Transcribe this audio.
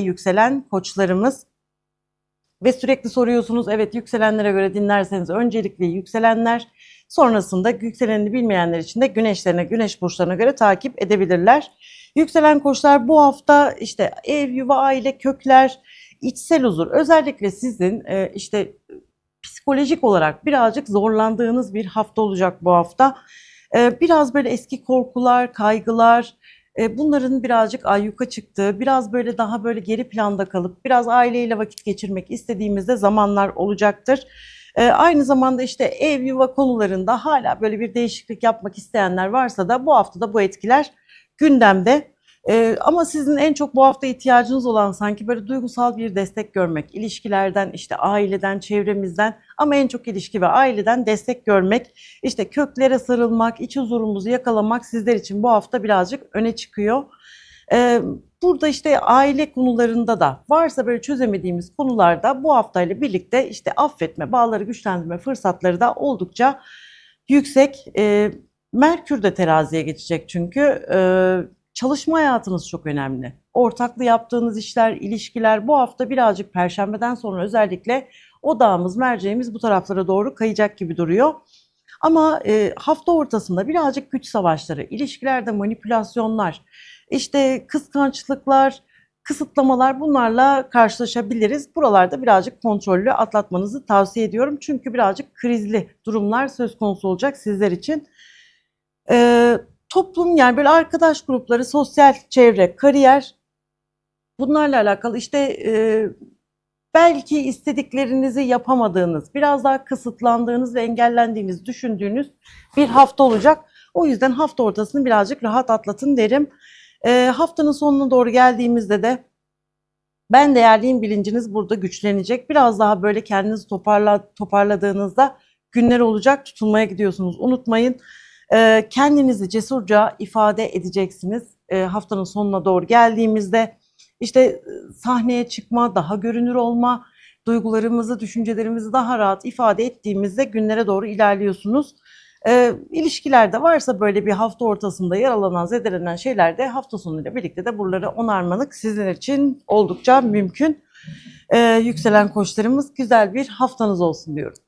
yükselen koçlarımız ve sürekli soruyorsunuz evet yükselenlere göre dinlerseniz öncelikli yükselenler sonrasında yükselenini bilmeyenler için de güneşlerine güneş burçlarına göre takip edebilirler. Yükselen koçlar bu hafta işte ev, yuva, aile, kökler, içsel huzur özellikle sizin e, işte psikolojik olarak birazcık zorlandığınız bir hafta olacak bu hafta. E, biraz böyle eski korkular, kaygılar, bunların birazcık ayyuka çıktığı, biraz böyle daha böyle geri planda kalıp biraz aileyle vakit geçirmek istediğimizde zamanlar olacaktır. E, aynı zamanda işte ev yuva konularında hala böyle bir değişiklik yapmak isteyenler varsa da bu haftada bu etkiler gündemde. E, ama sizin en çok bu hafta ihtiyacınız olan sanki böyle duygusal bir destek görmek, ilişkilerden, işte aileden, çevremizden ama en çok ilişki ve aileden destek görmek, işte köklere sarılmak, iç huzurumuzu yakalamak sizler için bu hafta birazcık öne çıkıyor. Ee, burada işte aile konularında da varsa böyle çözemediğimiz konularda bu haftayla birlikte işte affetme, bağları güçlendirme fırsatları da oldukça yüksek. Ee, Merkür de teraziye geçecek çünkü. Ee, çalışma hayatınız çok önemli. Ortaklı yaptığınız işler, ilişkiler bu hafta birazcık perşembeden sonra özellikle odağımız, merceğimiz bu taraflara doğru kayacak gibi duruyor. Ama e, hafta ortasında birazcık güç savaşları, ilişkilerde manipülasyonlar, işte kıskançlıklar, kısıtlamalar bunlarla karşılaşabiliriz. Buralarda birazcık kontrollü atlatmanızı tavsiye ediyorum. Çünkü birazcık krizli durumlar söz konusu olacak sizler için. Ee, toplum yani böyle arkadaş grupları, sosyal çevre, kariyer bunlarla alakalı işte e, belki istediklerinizi yapamadığınız, biraz daha kısıtlandığınız ve engellendiğiniz düşündüğünüz bir hafta olacak. O yüzden hafta ortasını birazcık rahat atlatın derim. E, haftanın sonuna doğru geldiğimizde de ben değerliyim bilinciniz burada güçlenecek. Biraz daha böyle kendinizi toparla, toparladığınızda günler olacak. Tutulmaya gidiyorsunuz. Unutmayın. E, kendinizi cesurca ifade edeceksiniz. E, haftanın sonuna doğru geldiğimizde işte e, sahneye çıkma, daha görünür olma, duygularımızı, düşüncelerimizi daha rahat ifade ettiğimizde günlere doğru ilerliyorsunuz. E, ilişkilerde varsa böyle bir hafta ortasında yaralanan, zedelenen şeyler de hafta sonuyla birlikte de buraları onarmanık sizler için oldukça mümkün. E, yükselen koçlarımız güzel bir haftanız olsun diyorum.